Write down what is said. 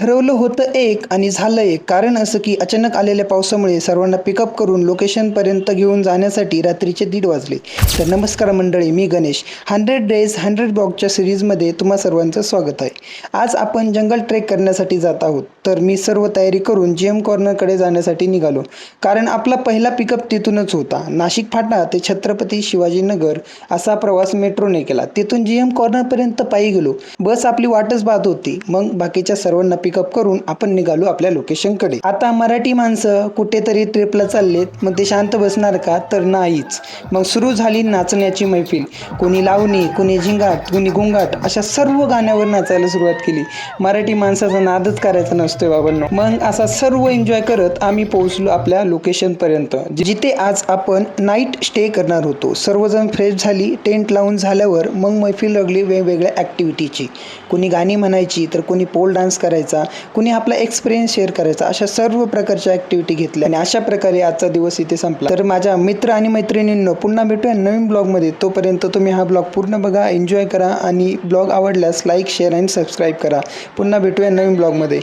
ठरवलं होतं एक आणि झालं एक. कारण असं की अचानक आलेल्या पावसामुळे सर्वांना पिकअप करून लोकेशनपर्यंत घेऊन जाण्यासाठी रात्रीचे दीड वाजले. तर नमस्कार मंडळी मी गणेश. हंड्रेड डेज हंड्रेड ब्लॉगच्या सिरीजमध्ये तुम्हा सर्वांचं स्वागत आहे. आज आपण जंगल ट्रेक करण्यासाठी जात आहोत. तर मी सर्व तयारी करून जी एम कॉर्नरकडे जाण्यासाठी निघालो. कारण आपला पहिला पिकअप तिथूनच होता. नाशिक फाटा ते छत्रपती शिवाजीनगर असा प्रवास मेट्रोने केला. तिथून जी एम कॉर्नरपर्यंत पायी गेलो. बस आपली वाटच पाहत होती. मग बाकीच्या सर्वांना पिकअप करून आपण निघालो आपल्या लोकेशनकडे आता मराठी माणसं कुठेतरी ट्रिपला चाललेत मग ते शांत बसणार का? तर नाहीच. मग सुरू झाली नाचण्याची मैफिल. कोणी लावणी कोणी झिंगाट कोणी गुंगाट अशा सर्व गाण्यावर नाचायला सुरुवात केली. मराठी माणसाचा नादच करायचा नसतोय बाबांनो. मग असा सर्व एन्जॉय करत आम्ही पोहोचलो आपल्या लोकेशन पर्यंत. जिथे आज आपण नाईट स्टे करणार होतो. सर्वजण फ्रेश झाली टेंट लावून झाल्यावर मग मैफिल लागली वेगवेगळ्या ॲक्टिव्हिटीची कुणी गाणी म्हणायची तर कुणी पोल डान्स करायचा. करायचा कुणी आपला एक्सपिरियन्स शेअर करायचा अशा सर्व प्रकारच्या ॲक्टिव्हिटी घेतल्या. आणि अशा प्रकारे आजचा दिवस इथे संपला. तर माझ्या मित्र आणि मैत्रिणींनो पुन्हा भेटूया नवीन ब्लॉगमध्ये. तोपर्यंत तुम्ही हा ब्लॉग पूर्ण बघा एन्जॉय करा आणि ब्लॉग आवडल्यास लाईक शेअर आणि सबस्क्राईब करा. पुन्हा भेटूया नवीन ब्लॉगमध्ये.